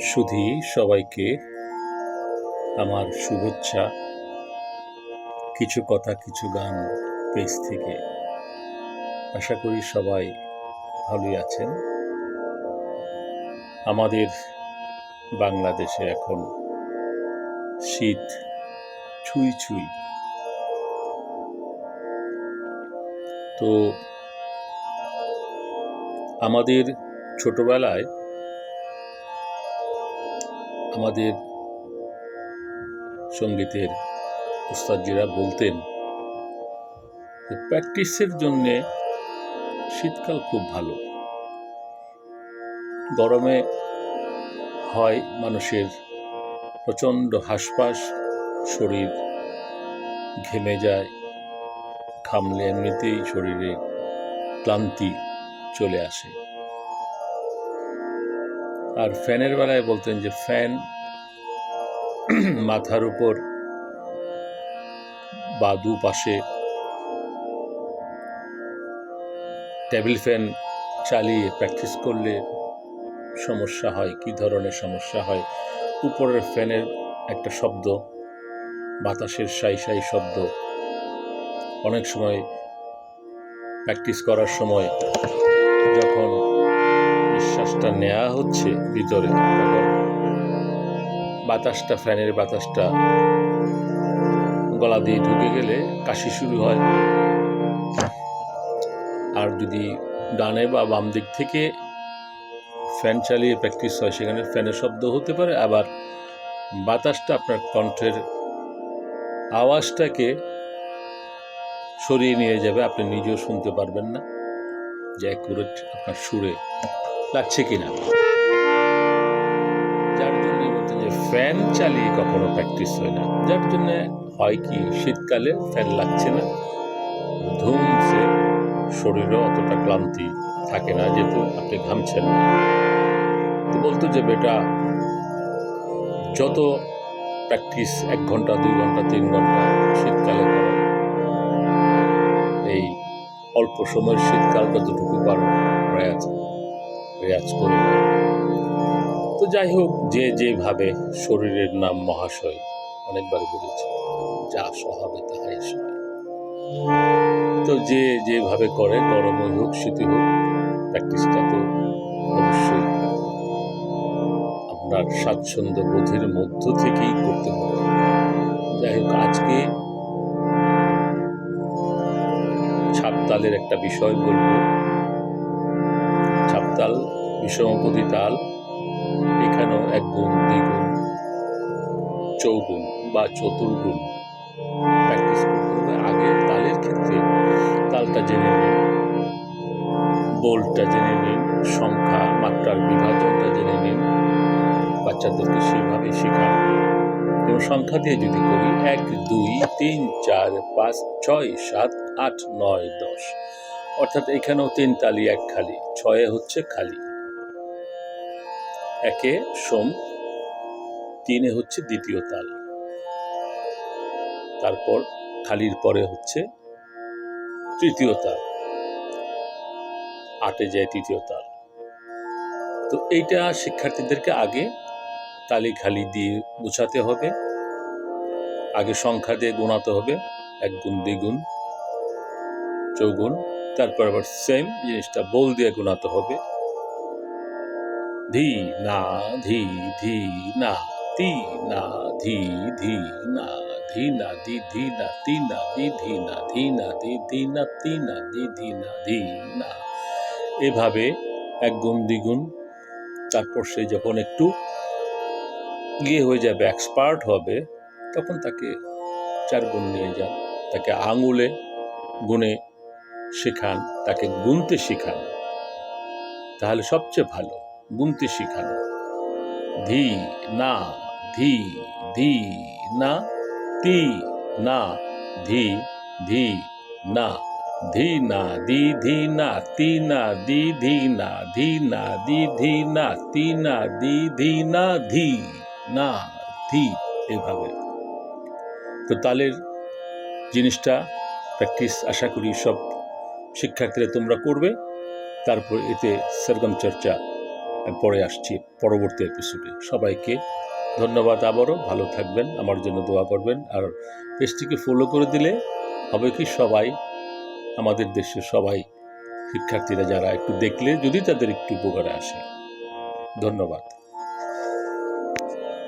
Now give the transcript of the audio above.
শুধু সবাইকে আমার শুভেচ্ছা। কিছু কথা, কিছু গান পেজ থেকে। আশা করি সবাই ভালোই আছেন। আমাদের বাংলাদেশে এখন শীত ছুঁই ছুঁই। তো আমাদের ছোটবেলায় আমাদের সঙ্গীতের উস্তাদজিরা বলতেন প্র্যাকটিসের জন্যে শীতকাল খুব ভালো। গরমে হয় মানুষের প্রচণ্ড হাসপাস, শরীর ঘেমে যায়, ঘামলে এমনিতেই শরীরে ক্লান্তি চলে আসে। আর ফ্যানের বেলায় বলতেন যে, ফ্যান মাথার উপর বা দুপাশে টেবিল ফ্যান চালিয়ে প্র্যাকটিস করলে সমস্যা হয়। কি ধরনের সমস্যা হয়? উপরের ফ্যানের একটা শব্দ, বাতাসের সাই সাই শব্দ। অনেক সময় প্র্যাকটিস করার সময় যখন নিঃশ্বাসটা নেওয়া হচ্ছে ভিতরে বাতাসটা, ফ্যানের বাতাসটা গলা দিয়ে ঢুকে গেলে কাশি শুরু হয়। আর যদি ডানে বা বাম দিক থেকে ফ্যান চালিয়ে প্র্যাকটিস হয়, সেখানে ফ্যানের শব্দ হতে পারে, আবার বাতাসটা আপনার কণ্ঠের আওয়াজটাকে সরিয়ে নিয়ে যাবে, আপনি নিজেও শুনতে পারবেন না। যে অ্যাকুরেট আপনার সুরে। লাগছে কিনা? যার জন্য বলতে যে ফ্যান চালিয়ে কখনো প্র্যাকটিস হয় না। যার জন্য হয় কি, শীতকালে ফ্যান লাগছে না। ধুমসে শরীরেও অতটা ক্লান্তি থাকে না, যেহেতু আপনি ঘামছেন না। তো বলতো যে, বেটা, যত প্র্যাকটিস এক ঘণ্টা, দুই ঘণ্টা, তিন ঘণ্টা শীতকালে করো, এই অল্প সময়ের শীতকাল যতটুকু পারো রেয়াজ রেয়াজ করে। তো যাই হোক, যে যেভাবে শরীরের নাম মহাশয় অনেকবার বলেছে, যা স্বভাবে তাহাই তো যে যেভাবে করে গরমই হোক শীতই হোক প্র্যাকটিসটা তো অবশ্যই। আপনার স্বাচ্ছন্দ্য বোধের মধ্য থেকেই করতে হবে। যাই হোক, আজকে ছাপতালের একটা বিষয় বলব। ছাপতাল বিষমপতি তাল, এখানেও এক গুণ, দ্বিগুণ, চৌগুণ বা চতুর্গুণ প্র্যাকটিস করতে আগে তালের ক্ষেত্রে তালটা জেনে নিন বোল্টটা জেনে নিন, সংখ্যা, মাত্রার বিভাজনটা জেনে নিন, বাচ্চাদেরকে সেইভাবে শেখান। এবং সংখ্যা দিয়ে যদি করি, এক, দুই, তিন, চার, পাঁচ, ছয়, সাত, আট, নয়, দশ। অর্থাৎ এখানেও তিন তালি, এক খালি, ছয়ে হচ্ছে খালি। একে সোম, তিনে হচ্ছে দ্বিতীয় তাল। তারপর খালির পরে হচ্ছে তৃতীয় তাল। আটে যায় তৃতীয় তাল। তো এইটা শিক্ষার্থীদেরকে আগে তালি খালি দিয়ে বোঝাতে হবে। আগে সংখ্যা দিয়ে গোনাতে হবে। এক গুণ দ্বিগুণ, চৌগুণ তারপর আবার সেম জিনিসটা বল দিয়ে গোনাতে হবে। ধি, না, ধি ধি, না, তি, না, ধি ধি, না ধি না, ধি ধি, না, তি, না, ধি ধি, না ধি না, ধি ধি, না, তি, না, ধি ধি, না ধি, না। এভাবে এক গুণ, দ্বিগুণ, তারপর সে যখন একটু গিয়ে হয়ে যাবে এক্সপার্ট হবে, তখন তাকে চার গুণ নিয়ে যান। তাকে আঙুলে গুণে শেখান তাকে গুনতে শেখান তাহলে সবচেয়ে ভালো গুনতে শেখানো ধি না ধি ধি না তি না ধি ধি না ধি না দি ধি না তি না দি ধি না ধি না দি ধি না তি না দি ধি না ধি না ধি এভাবে তো তালের জিনিসটা প্র্যাকটিস আশা করি সব শিক্ষার্থীরা তোমরা করবে। তারপর এতে সরগম চর্চা পরে আসছি পরবর্তী এপিসোডে সবাইকে ধন্যবাদ আবারও। ভালো থাকবেন, আমার জন্য দোয়া করবেন। আর পেজটিকে ফলো করে দিলে হবে কি সবাই, আমাদের দেশের সবাই শিক্ষার্থীরা যারা একটু দেখলে যদি তাদের একটু উপকারে আসে। ধন্যবাদ।